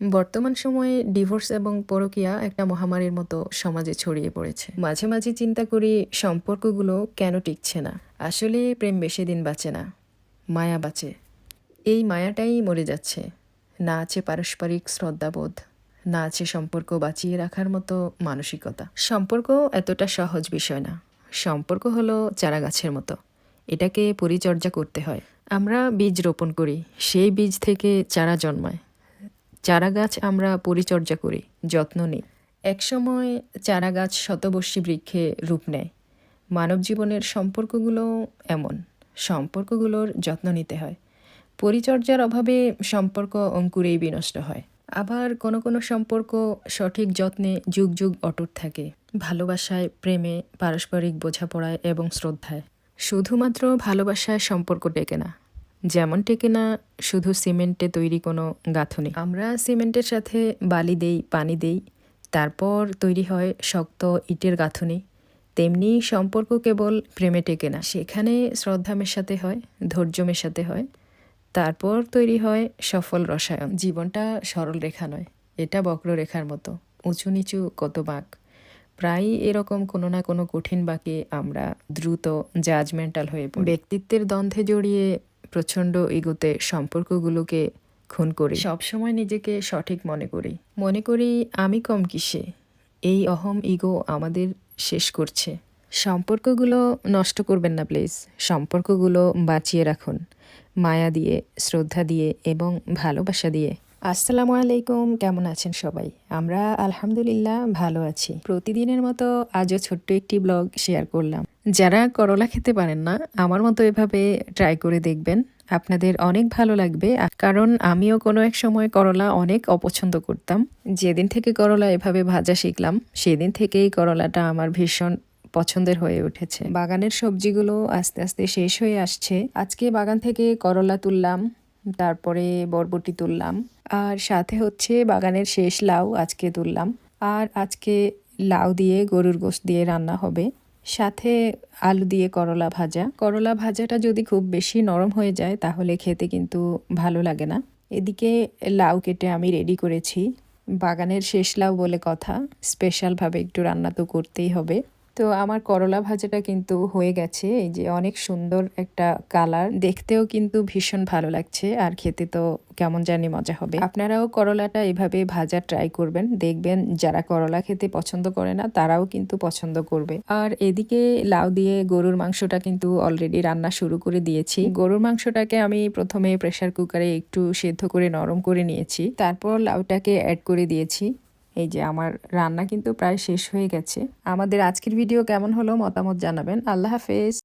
বর্তমান সময়ে ডিভোর্স এবং পরকীয়া একটা মহামারীর মতো সমাজে ছড়িয়ে পড়েছে। মাঝে মাঝে চিন্তা করি, সম্পর্কগুলো কেন টিকছে না? আসলে প্রেম বেশি দিন বাঁচে না, মায়া বাঁচে। এই মায়াটাই মরে যাচ্ছে। না আছে পারস্পরিক শ্রদ্ধাবোধ, না আছে সম্পর্ক বাঁচিয়ে রাখার মতো মানসিকতা। সম্পর্ক এতটা সহজ বিষয় না। সম্পর্ক হলো চারা গাছের মতো। এটাকে পরিচর্যা করতে হয়। আমরা বীজ রোপণ করি, সেই বীজ থেকে চারা জন্মায়। চারা গাছ আমরা পরিচর্যা করি, যত্ন নিই। একসময় চারা গাছ শতবর্ষী বৃক্ষে রূপ নেয়। মানব জীবনের সম্পর্কগুলো এমন, সম্পর্কগুলোর যত্ন নিতে হয়। পরিচর্যার অভাবে সম্পর্ক অঙ্কুরেই বিনষ্ট হয়। আবার কোনো কোনো সম্পর্ক সঠিক যত্নে যুগ যুগ অটুট থাকে। ভালোবাসায় প্রেমে, পারস্পরিক বোঝাপড়ায় এবং শ্রদ্ধায়। শুধুমাত্র ভালোবাসায় সম্পর্ক টেকে না। যেমন টেকে না শুধু সিমেন্টে তৈরি কোনো গাঁথনি। আমরা সিমেন্টের সাথে বালি দেই, পানি দেই, তারপর তৈরি হয় শক্ত ইটের গাঁথনি। তেমনি সম্পর্ক কেবল প্রেমে টেকে না। সেখানে শ্রদ্ধা মেশাতে হয়, ধৈর্য মেশাতে হয়, তারপর তৈরি হয় সফল রসায়ন। জীবনটা সরল রেখা নয়, এটা বক্ররেখার মতো, উঁচু নিচু কত বাঁক। প্রায়ই এরকম কোনো না কোনো কঠিন বাঁকে আমরা দ্রুত জাজমেন্টাল হয়ে পড়ি। ব্যক্তিত্বের দ্বন্দ্বে জড়িয়ে প্রচণ্ড ইগোতে সম্পর্কগুলোকে খুন করি। সবসময় নিজেকে সঠিক মনে করি। মনে করি আমি কম কিসে। এই অহম ইগো আমাদের শেষ করছে। সম্পর্কগুলো নষ্ট করবেন না, প্লিজ। সম্পর্কগুলো বাঁচিয়ে রাখুন। মায়া দিয়ে, শ্রদ্ধা দিয়ে এবং ভালোবাসা দিয়ে। আসসালামু আলাইকুম, কেমন আছেন সবাই? আমরা আলহামদুলিল্লাহ ভালো আছি। প্রতিদিনের মতো আজও ছোট্ট একটি ব্লগ শেয়ার করলাম। যারা করলা খেতে পারেন না, আমার মতো এভাবে ট্রাই করে দেখবেন। আপনাদের অনেক ভালো লাগবে। কারণ আমিও কোনো এক সময় করলা অনেক অপছন্দ করতাম। যেদিন থেকে করলা এভাবে ভাজা শিখলাম, সেদিন থেকেই করলাটা আমার ভীষণ পছন্দের হয়ে উঠেছে। বাগানের সবজিগুলো আস্তে আস্তে শেষ হয়ে আসছে। আজকে বাগান থেকে করলা তুললাম, তারপরে বরবটি তুললাম, আর সাথে হচ্ছে বাগানের শেষ লাউ আজকে তুললাম। আর আজকে লাউ দিয়ে গরুর গোশত দিয়ে রান্না হবে। সাথে আলু দিয়ে করলা ভাজা। করলা ভাজাটা যদি খুব বেশি নরম হয়ে যায়, তাহলে খেতে কিন্তু ভালো লাগে না। এদিকে লাউ কেটে আমি রেডি করেছি। বাগানের শেষ লাউ বলে কথা। স্পেশালভাবে একটু রান্না তো করতেই হবে। তো আমার করলা ভাজাটা কিন্তু হয়ে গেছে। এই যে অনেক সুন্দর একটা কালার। দেখতেও কিন্তু ভীষণ ভালো লাগছে আর খেতে তো কেমন জানি মজা হবে। আপনারাও করলাটা এভাবে ভাজা ট্রাই করবেন। দেখবেন যারা করলা খেতে পছন্দ করে না, তারাও কিন্তু পছন্দ করবে। আর এদিকে লাউ দিয়ে গরুর মাংসটা কিন্তু অলরেডি রান্না শুরু করে দিয়েছি। গরুর মাংসটাকে আমি প্রথমে প্রেসার কুকারে একটু সেদ্ধ করে নরম করে নিয়েছি। তারপর লাউটাকে অ্যাড করে দিয়েছি। এই যে আমার রান্না কিন্তু প্রায় শেষ হয়ে গেছে। আমাদের আজকের ভিডিও কেমন হলো মতামত জানাবেন। আল্লাহ হাফেজ।